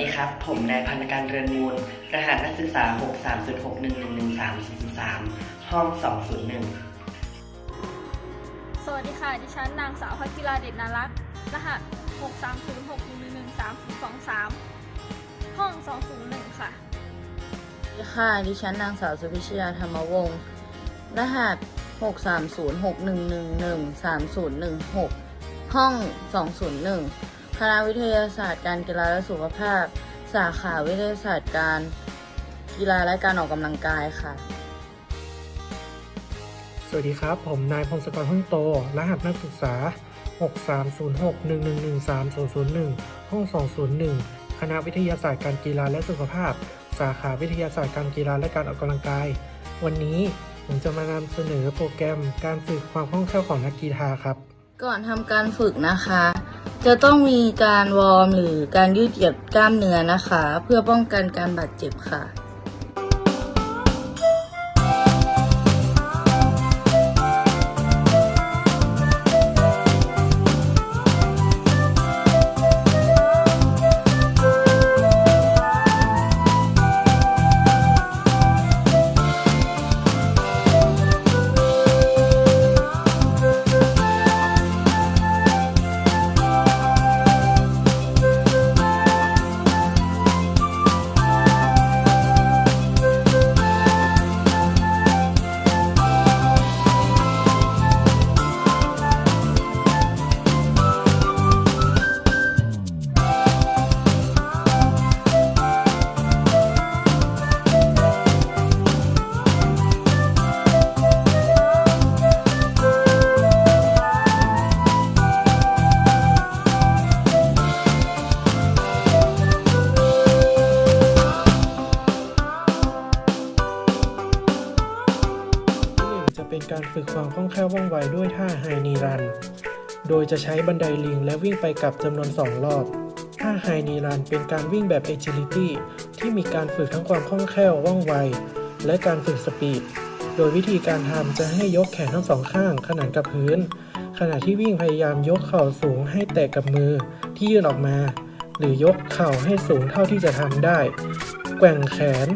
ดีครับ ผมนายพันธการเรือนมูล รหัสนักศึกษา 630611113ห้อง 201 สวัสดีค่ะ ดิฉันนางสาวพักิราเดชนารักษ์รหัส 630611323ห้อง 201 ค่ะสวัสดีค่ะ ดิฉันนางสาวสุพิชยาธรรมวงศ์รหัส 63061133016 ห้อง 201 คณะวิทยาศาสตร์การกีฬาและสุขภาพ สาขาวิทยาศาสตร์การกีฬาและการออกกำลังกายค่ะ สวัสดีครับ ผมนายพงศกรพึ่งโต รหัสนักศึกษา 63061111300ห้อง 201 คณะวิทยาศาสตร์การกีฬาและสุขภาพ สาขาวิทยาศาสตร์การกีฬาและการออกกำลังกาย วันนี้ผมจะมานำเสนอโปรแกรมการฝึกความคล่องแคล่วของนักกีฬาครับ ก่อนทำการฝึกนะคะ จะต้องมีการวอร์มหรือการยืดเหยียดกล้ามเนื้อนะคะ เพื่อป้องกันการบาดเจ็บค่ะ การฝึกความคล่องแคล่วว่องไวด้วยท่าไฮนีรัน โดยจะใช้บันไดลิงและวิ่งไปกลับจำนวน 2 รอบ ท่าไฮนีรันเป็นการวิ่งแบบ agility ที่มีการฝึกทั้งความคล่องแคล่วว่องไว และการฝึกสปีด โดยวิธีการทำจะให้ยกแขนทั้งสองข้างขนานกับพื้น ขณะที่วิ่งพยายามยกเข่าสูงให้แตะกับมือที่ยื่นออกมา หรือยกเข่าให้สูงเท่าที่จะทำได้ แกว่งแขน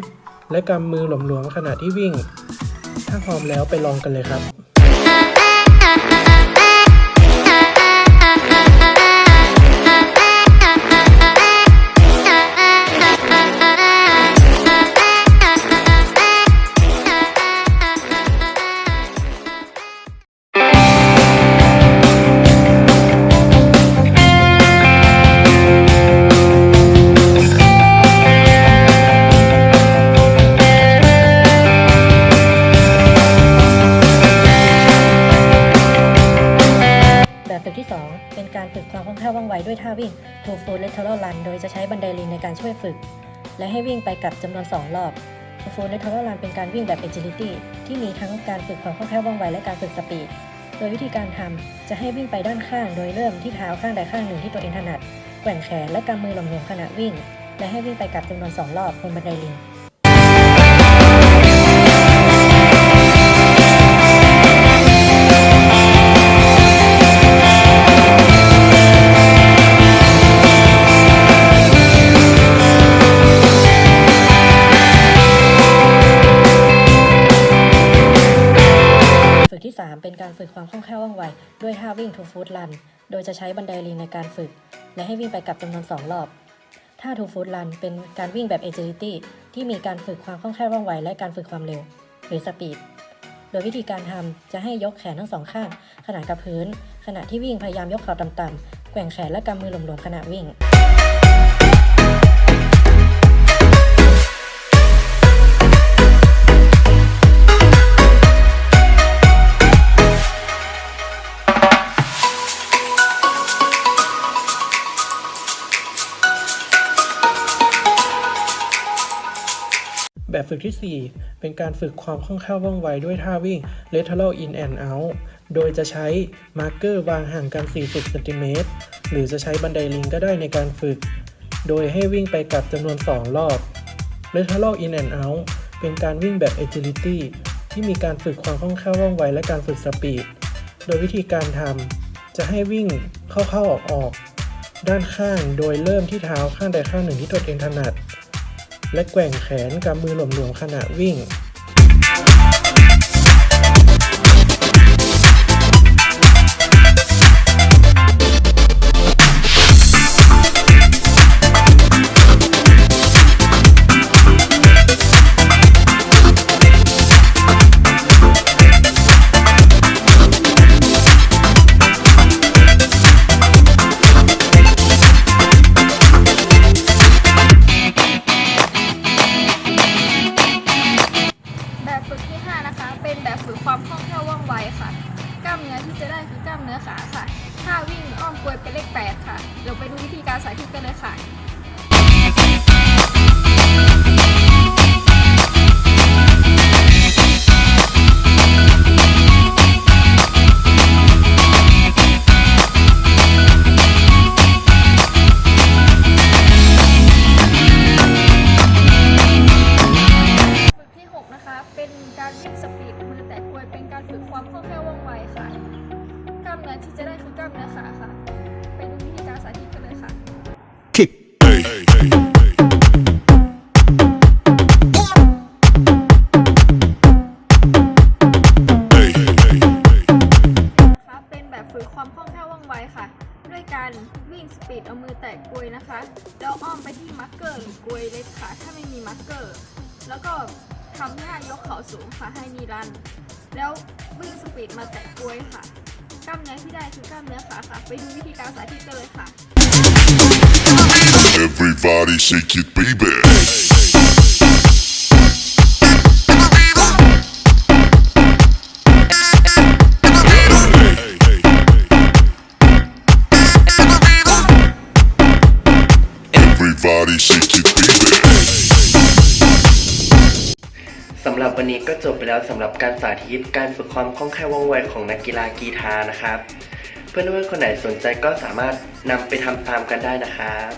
และกำมือหลวมๆขณะที่วิ่ง ถ้าพร้อมแล้วไปลองกันเลยครับ แบบฝึกที่ 2 เป็นการฝึกความคล่องแคล่วว่องไวด้วยท่าวิ่ง two foot lateral run โดยจะใช้บันไดลิงในการช่วยฝึก และให้วิ่งไปกลับจำนวน 2 รอบ two foot lateral run เป็นการวิ่งแบบ agility ที่มีทั้งการฝึกความคล่องแคล่วว่องไวและการฝึกสปีด โดยวิธีการทำจะให้วิ่งไปด้านข้าง โดยเริ่มที่เท้าข้างใดข้างหนึ่งที่ตัวเองถนัดแกว่งแขนและกำมือหลวมๆขณะวิ่ง และให้วิ่งไปกลับจำนวน 2 รอบบนบันไดลิง ที่ 3 เป็นการฝึกความคล่องแคล่วว่องไว ด้วยท่าวิ่ง two foot run โดยจะใช้บันไดลิงในการฝึก และให้วิ่งไปกลับจำนวน 2 รอบ ท่า two foot run เป็นการวิ่งแบบ agility ที่มีการฝึกความคล่องแคล่วว่องไว และการฝึกความเร็ว หรือ speed โดยวิธีการทำจะให้ยกแขนทั้งสองข้าง ขนานกับพื้น ขณะที่วิ่งพยายามยกเข่าต่ำๆแกว่งแขนและกำมือหลวมๆขณะวิ่ง แบบฝึกที่ 4 เป็นการฝึกความคล่องแคล่วว่องไวด้วยท่าวิ่ง lateral in and out โดยจะใช้มาร์กเกอร์วางห่างกัน 40เซนติเมตรหรือจะใช้บันไดลิงก็ได้ในการฝึก โดยให้วิ่งไปกลับจำนวน 2 รอบ lateral in and out เป็นการวิ่งแบบ agility ที่มีการฝึกความคล่องแคล่วว่องไวและการฝึกสปีด โดยวิธีการทำจะให้วิ่งเข้าๆออกๆด้านข้างโดยเริ่มที่เท้าข้างใดข้างหนึ่งที่ตนเองถนัด และแกว่งแขนกำมือหลวมๆขณะวิ่ง ค่ะเดี๋ยวไปดูวิธีการสาธิตกันเลยค่ะกที่6นะคะเป็นการวิ่งสปีดมือแตะกวยเป็นการฝึกความคล่องแคล่วว่องไวค่ะ กล้ามเนื้อที่จะได้คือกล้ามเนื้อขาค่ะไปดูวิธีการ สาธิตกันเลยค่ะนะคะเป็นแบบฝึกความคล่องแคล่วว่องไวค่ะ ด้วยการวิ่งสปีดเอามือแตะกลวยนะคะ แล้วอ้อมไปที่มาร์กเกอร์หรือกลวยเล็กค่ะ ถ้าไม่มีมาร์กเกอร์ แล้วก็ทำท่ายกเข่าสูงค่ะให้นีรัน แล้ววิ่งสปีดมาแตะกลวยค่ะก ล้ามเนื้อที่ได้คือกล้ามเนื้อขาค่ะ ไปดูวิธีการสาธิตกันเลยค่ะ Everybody shake it, baby. ก็จบไปแล้วสำหรับการสาธิตการฝึกความคล่องแคล่วว่องไวของนักกีฬากีฬานะครับ เพื่อนๆคนไหนสนใจก็สามารถนำไปทำตามกันได้นะครับ